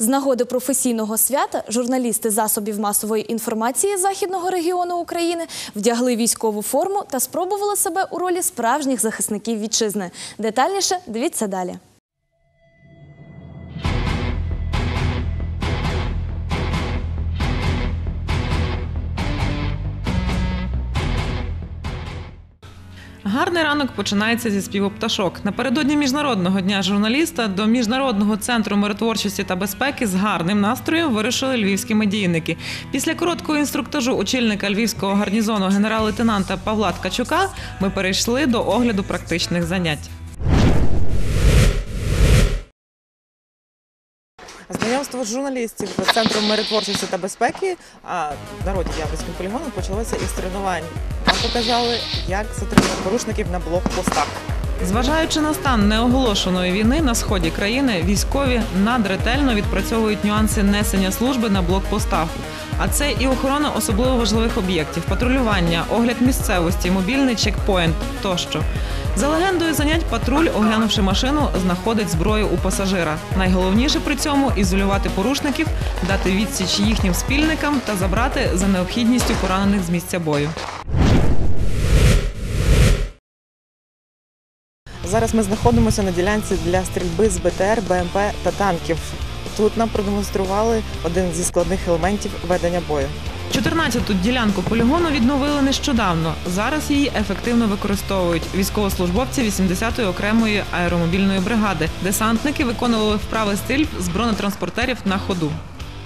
З нагоди професійного свята журналісти засобів масової інформації західного регіону України вдягли військову форму та спробували себе у ролі справжніх захисників вітчизни. Детальніше дивіться далі. Гарний ранок починається зі співу пташок. Напередодні міжнародного дня журналіста до міжнародного центру миротворчості та безпеки з гарним настроєм вирушили львівські медійники. Після короткого інструктажу очільника львівського гарнізону генерал-лейтенанта Павла Ткачука ми перейшли до огляду практичних занять. Знайомство журналістів з центром миротворчості та безпеки, а в народі Яврським полігоном почалося із тренувань. Нам показали, як затримати порушників на блокпостах. Зважаючи на стан неоголошеної війни на сході країни, військові надретельно відпрацьовують нюанси несення служби на блокпостах. А це і охорона особливо важливих об'єктів, патрулювання, огляд місцевості, мобільний чекпоінт тощо. За легендою занять, патруль, оглянувши машину, знаходить зброю у пасажира. Найголовніше при цьому ізолювати порушників, дати відсіч їхнім спільникам та забрати за необхідністю поранених з місця бою. Зараз ми знаходимося на ділянці для стрільби з БТР, БМП та танків. Тут нам продемонстрували один зі складних елементів ведення бою. 14-ту ділянку полігону відновили нещодавно. Зараз її ефективно використовують військовослужбовці 80-ї окремої аеромобільної бригади. Десантники виконували вправи стрільб з бронетранспортерів на ходу.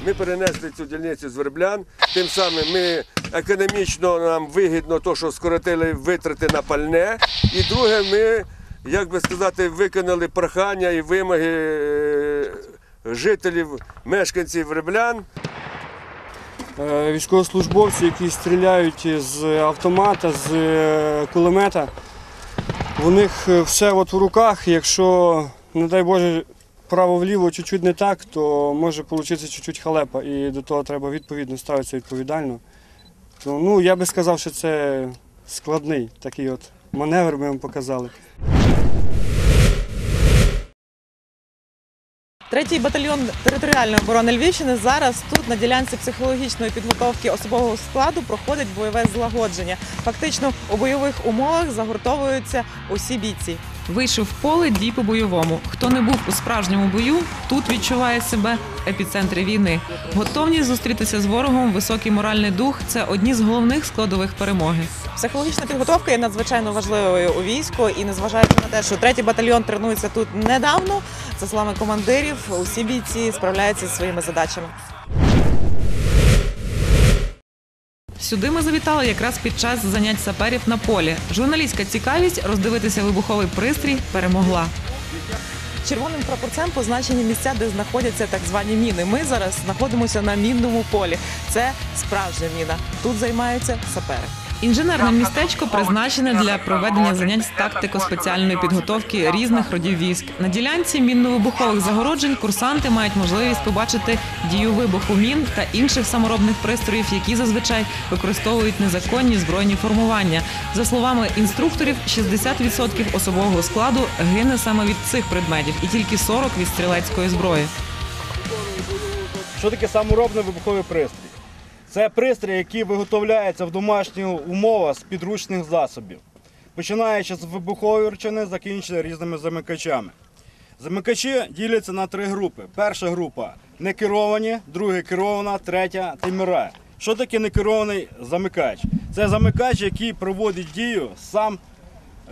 Ми перенесли цю дільницю з верблян. Тим самим ми економічно нам вигідно то, що скоротили витрати на пальне. І друге, ми, як би сказати, виконали прохання і вимоги е, жителів, мешканців верблян. Е, військовослужбовці, які стріляють з автомата, з е, кулемета. У них е, все от в руках. Якщо, не дай Боже, право-вліво чуть-чуть не так, то може вийти чуть-чуть халепа. І до того треба відповідно ставитися відповідально. То, ну, я би сказав, що це складний такий от маневр ми вам показали. Третій батальйон територіальної оборони Львівщини зараз тут на ділянці психологічної підготовки особового складу проходить бойове злагодження. Фактично у бойових умовах загуртовуються усі бійці. Вийшов в поле дій по бойовому. Хто не був у справжньому бою, тут відчуває себе в епіцентрі війни. Готовність зустрітися з ворогом, високий моральний дух це одні з головних складових перемоги. Психологічна підготовка є надзвичайно важливою у війську, і незважаючи на те, що третій батальйон тренується тут недавно, за словами командирів, усі бійці справляються зі своїми задачами. Сюди ми завітали якраз під час занять саперів на полі. Журналістська цікавість роздивитися вибуховий пристрій перемогла. Червоним прапорцем позначені місця, де знаходяться так звані міни. Ми зараз знаходимося на мінному полі. Це справжня міна. Тут займаються сапери. Інженерне містечко призначене для проведення занять з тактико-спеціальної підготовки різних родів військ. На ділянці мінно-вибухових загороджень курсанти мають можливість побачити дію вибуху мін та інших саморобних пристроїв, які зазвичай використовують незаконні збройні формування. За словами інструкторів, 60% особового складу гине саме від цих предметів, і тільки 40% від стрілецької зброї. Що таке саморобний вибуховий пристрій? Це пристрій, який виготовляється в домашніх умовах з підручних засобів, починаючи з вибухової речовини, закінчуючи різними замикачами. Замикачі діляться на три групи. Перша група некеровані, друга керована, третя таймера. Що таке некерований замикач? Це замикач, який проводить дію сам,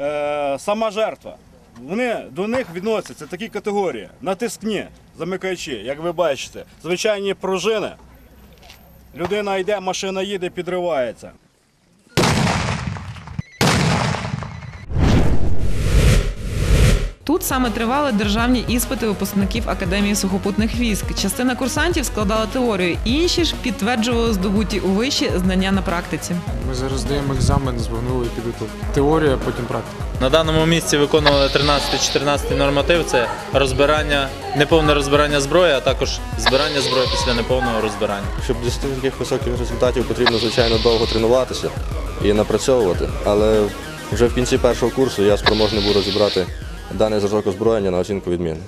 е, сама жертва. Вони до них відносяться такі категорії: натискні замикачі, як ви бачите, звичайні пружини. Людина йде, машина їде, підривається. Тут саме тривали державні іспити випускників Академії сухопутних військ. Частина курсантів складала теорію, інші ж підтверджували здобуті у виші знання на практиці. Ми зараз здаємо екзамен з вогневої підготовки. Теорія, потім практика. На даному місці виконували 13-14 норматив. Це розбирання, неповне розбирання зброї, а також збирання зброї після неповного розбирання. Щоб досягти таких високих результатів, потрібно, звичайно, довго тренуватися і напрацьовувати. Але вже в кінці першого курсу я спроможний був розібрати даний зразок озброєння на оцінку відмінно.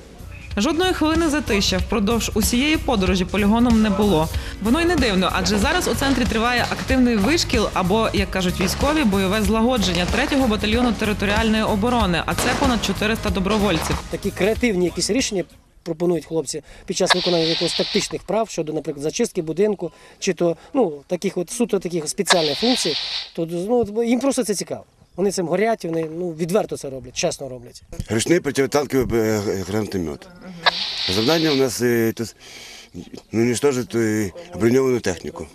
Жодної хвилини затища впродовж усієї подорожі полігоном не було. Воно й не дивно, адже зараз у центрі триває активний вишкіл або, як кажуть військові, бойове злагодження 3-го батальйону територіальної оборони, а це понад 400 добровольців. такі креативні якісь рішення пропонують хлопці під час виконання якихось тактичних прав щодо, наприклад, зачистки будинку, чи то ну таких от суто таких спеціальних функцій, то ну їм просто це цікаво. Вони цим горять, вони ну відверто це роблять, чесно роблять. Ручний противотанковий е, гранатомет. Завдання у нас е, ну, уничтожити е, броньовану техніку.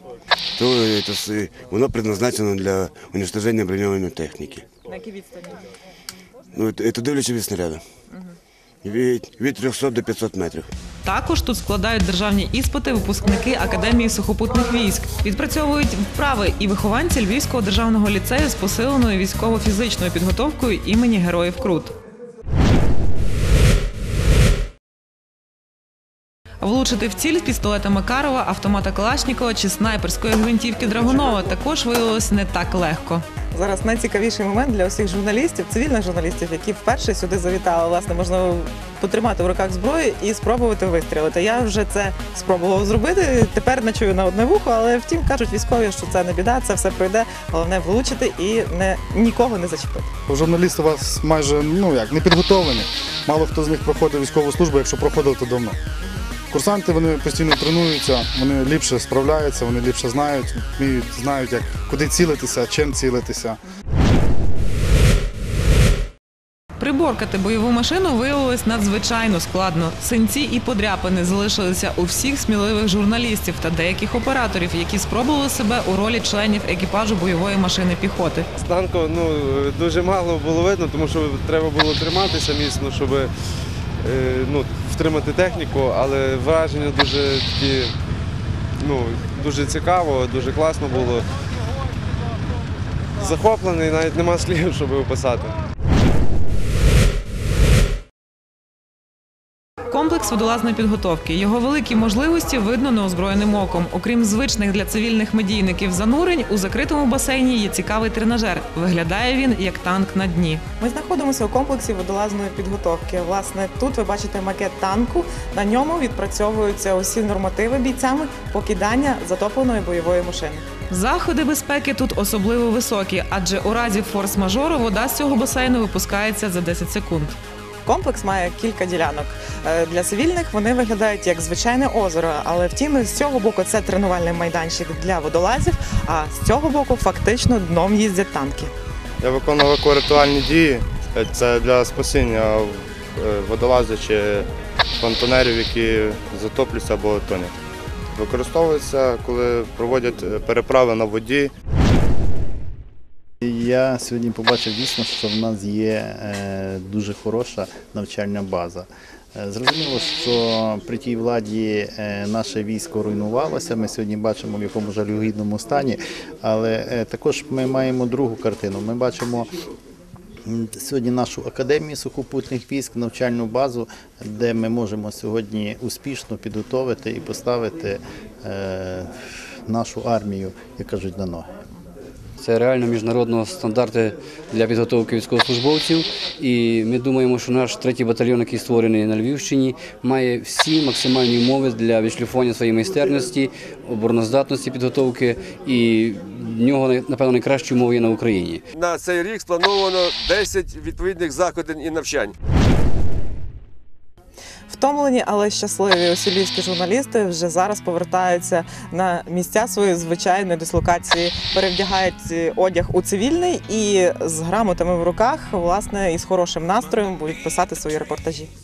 То, то, воно предназначено для уничтоження броньованої техніки. На якій відстані? Ну, це це дивлячись від снаряду. Від, від 300 до 500 метрів. Також тут складають державні іспити випускники Академії сухопутних військ, відпрацьовують вправи і вихованці Львівського державного ліцею з посиленою військово-фізичною підготовкою імені Героїв Крут. Влучити в ціль з пістолета Макарова, автомата Калашнікова чи снайперської гвинтівки Драгунова також виявилось не так легко. Зараз найцікавіший момент для усіх журналістів, цивільних журналістів, які вперше сюди завітали. Власне, можна потримати в руках зброю і спробувати вистрілити. Я вже це спробувала зробити. Тепер не чую на одне вухо, але втім кажуть військові, що це не біда, це все пройде. Головне влучити і не нікого не зачепити. Журналісти у вас майже ну як не підготовлені. Мало хто з них проходив військову службу, якщо проходив, то давно. Курсанти вони постійно тренуються, вони ліпше справляються, вони ліпше знають, вміють, знають, як куди цілитися, чим цілитися. Приборкати бойову машину виявилось надзвичайно складно. Синці і подряпини залишилися у всіх сміливих журналістів та деяких операторів, які спробували себе у ролі членів екіпажу бойової машини піхоти. Станку ну, дуже мало було видно, тому що треба було триматися міцно, щоб е, ну, втримати техніку, але враження дуже такі, ну, дуже цікаво, дуже класно було. Захоплений, навіть нема слів, щоб описати. Комплекс водолазної підготовки. Його великі можливості видно неозброєним оком. Окрім звичних для цивільних медійників занурень, у закритому басейні є цікавий тренажер. Виглядає він як танк на дні. Ми знаходимося у комплексі водолазної підготовки. Власне, тут ви бачите макет танку. На ньому відпрацьовуються усі нормативи бійцями покидання затопленої бойової машини. Заходи безпеки тут особливо високі, адже у разі форс-мажору вода з цього басейну випускається за 10 секунд. Комплекс має кілька ділянок. Е, Для цивільних вони виглядають як звичайне озеро, але втім з цього боку це тренувальний майданчик для водолазів, а з цього боку фактично дном їздять танки. Я виконував ритуальні дії. Це для спасіння е, водолазів чи понтонерів, які затоплюються або тонуть. Використовується, коли проводять е, переправи на воді. Я сьогодні побачив дійсно, що в нас є е, дуже хороша навчальна база. Е, Зрозуміло, що при тій владі е, наше військо руйнувалося. Ми сьогодні бачимо в якому жалюгідному стані, але також ми маємо другу картину. Ми бачимо сьогодні нашу академію сухопутних військ, навчальну базу, де ми можемо сьогодні успішно підготовити і поставити нашу армію, як кажуть, на ноги. Це реально міжнародного стандарти для підготовки військовослужбовців. І ми думаємо, що наш третій батальйон, який створений на Львівщині, має всі максимальні умови для відшліфування своєї майстерності, обороноздатності підготовки, і в нього напевно найкращі умови є на Україні. На цей рік сплановано 10 відповідних заходів і навчань. Втомлені, але щасливі усі львівські журналісти вже зараз повертаються на місця своєї звичайної дислокації, перевдягають е, одяг у цивільний і з грамотами в руках, власне, і з хорошим настроєм будуть писати свої репортажі.